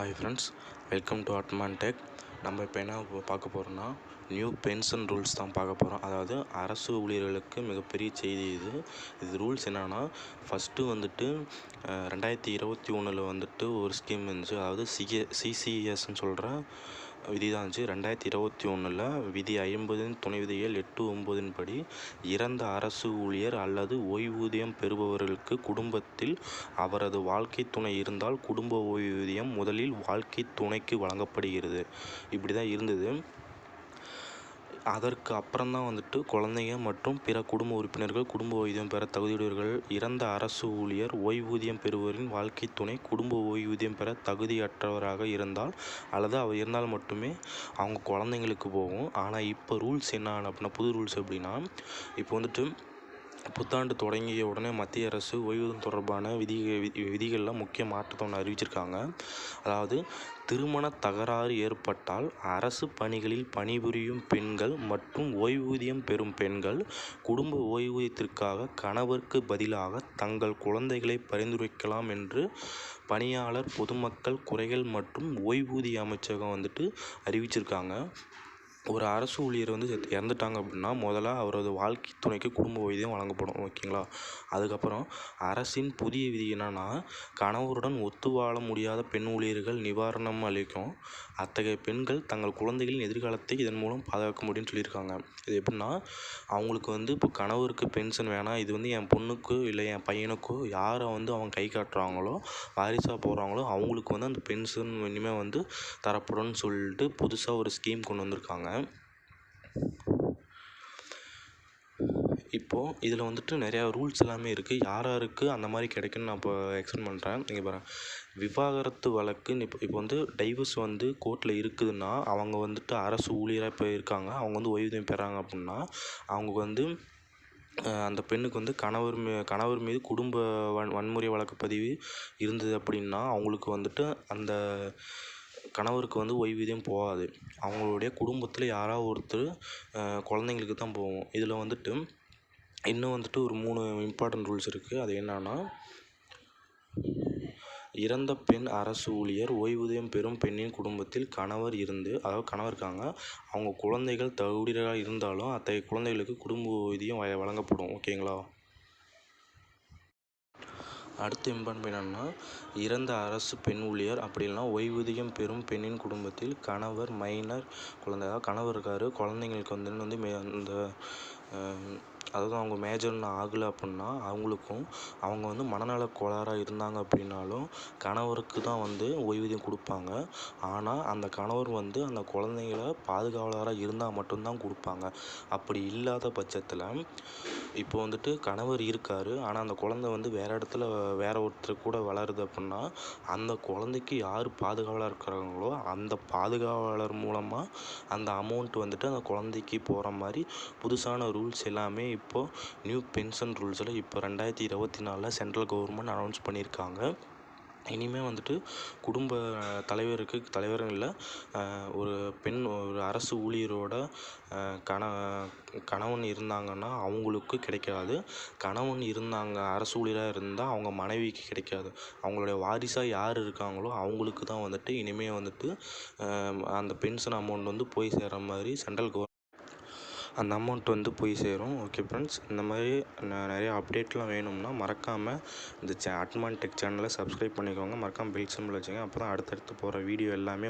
Hi friends welcome to Atman tech நம்ம இப்போ என்ன பார்க்க போகிறோம்னா நியூ பென்ஷன் ரூல்ஸ் தான் பார்க்க போகிறோம் அதாவது அரசு ஊழியர்களுக்கு மிகப்பெரிய செய்தி இது. இது ரூல்ஸ் என்னென்னா ஃபஸ்ட்டு வந்துட்டு ரெண்டாயிரத்தி இருபத்தி ஒன்றில் வந்துட்டு ஒரு ஸ்கீம் இருந்துச்சு. அதாவது சிஏ சிசிஎஸ்ன்னு சொல்கிற விதி தான் இருந்துச்சு. ரெண்டாயிரத்தி இருபத்தி ஒன்றில் விதி ஐம்பதின் துணை விதிகள் எட்டு ஒம்பதின் படி இறந்த அரசு ஊழியர் அல்லது ஓய்வூதியம் பெறுபவர்களுக்கு குடும்பத்தில் அவரது வாழ்க்கை துணை இருந்தால் குடும்ப ஓய்வூதியம் முதலில் வாழ்க்கை துணைக்கு வழங்கப்படுகிறது. இப்படி தான் இருந்தது. அதற்கு அப்புறம் தான் வந்துட்டு குழந்தைங்க மற்றும் பிற குடும்ப உறுப்பினர்கள் குடும்ப ஓய்வூதியம் பெற தகுதியுடையவர்கள் இறந்த அரசு ஊழியர் ஓய்வூதியம் பெறுவோரின் வாழ்க்கை துணை குடும்ப ஓய்வூதியம் பெற தகுதியற்றவராக இருந்தால் அல்லது அவர் இருந்தால் மட்டுமே அவங்க குழந்தைங்களுக்கு போகும். ஆனால் இப்போ ரூல்ஸ் என்ன அப்படின்னா புது ரூல்ஸ் எப்படின்னா இப்போ வந்துட்டு புத்தாண்டு தொடங்கிய உடனே மத்திய அரசு ஓய்வூதியம் தொடர்பான விதி விதிகளில் முக்கிய மாற்றத்தை ஒன்று அறிவிச்சிருக்காங்க. அதாவது திருமண தகராறு ஏற்பட்டால் அரசு பணிகளில் பணிபுரியும் பெண்கள் மற்றும் ஓய்வூதியம் பெறும் பெண்கள் குடும்ப ஓய்வூதியத்திற்காக கணவருக்கு பதிலாக தங்கள் குழந்தைகளை பரிந்துரைக்கலாம் என்று பணியாளர் பொதுமக்கள் குறைகள் மற்றும் ஓய்வூதிய அமைச்சகம் வந்துட்டு அறிவிச்சிருக்காங்க. ஒரு அரசு ஊழியர் வந்து செத்து இறந்துட்டாங்க அப்படின்னா முதல்ல அவரது வாழ்க்கை துணைக்கு குடும்ப ஓய்வூதியம் வழங்கப்படும் ஓகேங்களா? அதுக்கப்புறம் அரசின் புதிய விதி என்னன்னா கணவருடன் ஒத்து வாழ முடியாத பெண் ஊழியர்கள் நிவாரணம் அளிக்கும். அத்தகைய பெண்கள் தங்கள் குழந்தைகளின் எதிர்காலத்தை இதன் மூலம் பாதுகாக்க முடியும்னு சொல்லியிருக்காங்க. இது எப்படின்னா அவங்களுக்கு வந்து இப்போ கணவருக்கு பென்ஷன் வேணாம் இது வந்து என் பொண்ணுக்கோ இல்லை என் பையனுக்கோ யாரை வந்து அவங்க கை காட்டுறாங்களோ வாரிசாக போகிறாங்களோ அவங்களுக்கு வந்து அந்த பென்ஷன் இனிமேல் வந்து தரப்படும்னு சொல்லிட்டு புதுசாக ஒரு ஸ்கீம் கொண்டு வந்திருக்காங்க. இப்போது இதில் வந்துட்டு நிறையா ரூல்ஸ் எல்லாமே இருக்குது யார் யாருக்கு அந்த மாதிரி கிடைக்குன்னு நான் இப்போ எக்ஸ்பிளைன் பண்ணுறேன் நீங்கள் பாருங்க. விவாகரத்து வழக்குன்னு இப்போ இப்போ வந்து டைவர்ஸ் வந்து கோர்ட்டில் இருக்குதுன்னா அவங்க வந்துட்டு அரசு ஊழியராக இப்போ இருக்காங்க அவங்க வந்து ஓய்வூதியம் பெறாங்க அப்படின்னா அவங்க வந்து அந்த பெண்ணுக்கு வந்து கணவர் மீ கணவர் மீது குடும்ப வன் வன்முறை வழக்கு பதிவு இருந்தது அப்படின்னா அவங்களுக்கு வந்துட்டு அந்த கணவருக்கு வந்து ஓய்வூதியம் போகாது. அவங்களுடைய குடும்பத்தில் யாராவது ஒருத்தர் குழந்தைங்களுக்கு தான் போகும். இதில் வந்துட்டு இன்னும் வந்துட்டு ஒரு மூணு இம்பார்ட்டன்ட் ரூல்ஸ் இருக்குது அது என்னென்னா இறந்த பெண் அரசு ஊழியர் ஓய்வூதியம் பெறும் பெண்ணின் குடும்பத்தில் கணவர் இருந்து அதாவது கணவர் இருக்காங்க. அவங்க குழந்தைகள் தகுதியாக இருந்தாலும் அத்தகைய குழந்தைகளுக்கு குடும்ப ஓய்வூதியம் வழங்கப்படும். ஓகேங்களா? அடுத்த இம்பார்ட்டன் என்னன்னா இறந்த அரசு பெண் ஊழியர் அப்படி இல்லைன்னா ஓய்வூதியம் பெறும் பெண்ணின் குடும்பத்தில் கணவர் மைனர் குழந்தை கணவர் இருக்காரு குழந்தைங்களுக்கு வந்து வந்து மே இந்த அதாவது அவங்க மேஜர்னு ஆகலை அப்படின்னா அவங்களுக்கும் அவங்க வந்து மனநல கோளாறாக இருந்தாங்க அப்படின்னாலும் கணவருக்கு தான் வந்து ஓய்வூதியம் கொடுப்பாங்க. ஆனால் அந்த கணவர் வந்து அந்த குழந்தைங்கள பாதுகாவலராக இருந்தால் மட்டும்தான் கொடுப்பாங்க. அப்படி இல்லாத பட்சத்தில் இப்போ வந்துட்டு கணவர் இருக்கார். ஆனால் அந்த குழந்தை வந்து வேறு இடத்துல வேற ஒருத்தர் கூட வளருது அப்படின்னா அந்த குழந்தைக்கு யார் பாதுகாவலாக இருக்கிறாங்களோ அந்த பாதுகாவலர் மூலமாக அந்த அமௌண்ட் வந்துட்டு அந்த குழந்தைக்கு போகிற மாதிரி புதுசான ரூல்ஸ் எல்லாமே இப்போது நியூ பென்ஷன் ரூல்ஸில் இப்போ ரெண்டாயிரத்தி இருபத்தி நாலில் சென்ட்ரல் கவர்மெண்ட் அனௌன்ஸ் பண்ணியிருக்காங்க. இனிமேல் வந்துட்டு குடும்ப தலைவருக்கு தலைவரும் இல்லை ஒரு பெண் ஒரு அரசு ஊழியரோட கண கணவன் இருந்தாங்கன்னா அவங்களுக்கு கிடைக்காது. கணவன் இருந்தாங்க அரசு ஊழியராக இருந்தால் அவங்க மனைவிக்கு கிடைக்காது. அவங்களுடைய வாரிசாக யார் இருக்காங்களோ அவங்களுக்கு தான் வந்துட்டு இனிமேல் வந்துட்டு அந்த பென்ஷன் அமௌண்ட் வந்து போய் சேர்கிற மாதிரி சென்ட்ரல் கவர் அந்த அமௌண்ட் வந்து போய் சேரும். ஓகே ஃப்ரெண்ட்ஸ் இந்த மாதிரி ந- நிறைய அப்டேட்லாம் வேணும்னா மறக்காமல் இந்த சே அட்மான் டெக் சேனலை சப்ஸ்கிரைப் பண்ணிக்கோங்க. மறக்காமல் பெல் சிம்பிள் வச்சுங்க அப்போ தான் அடுத்தடுத்து போகிற வீடியோ எல்லாமே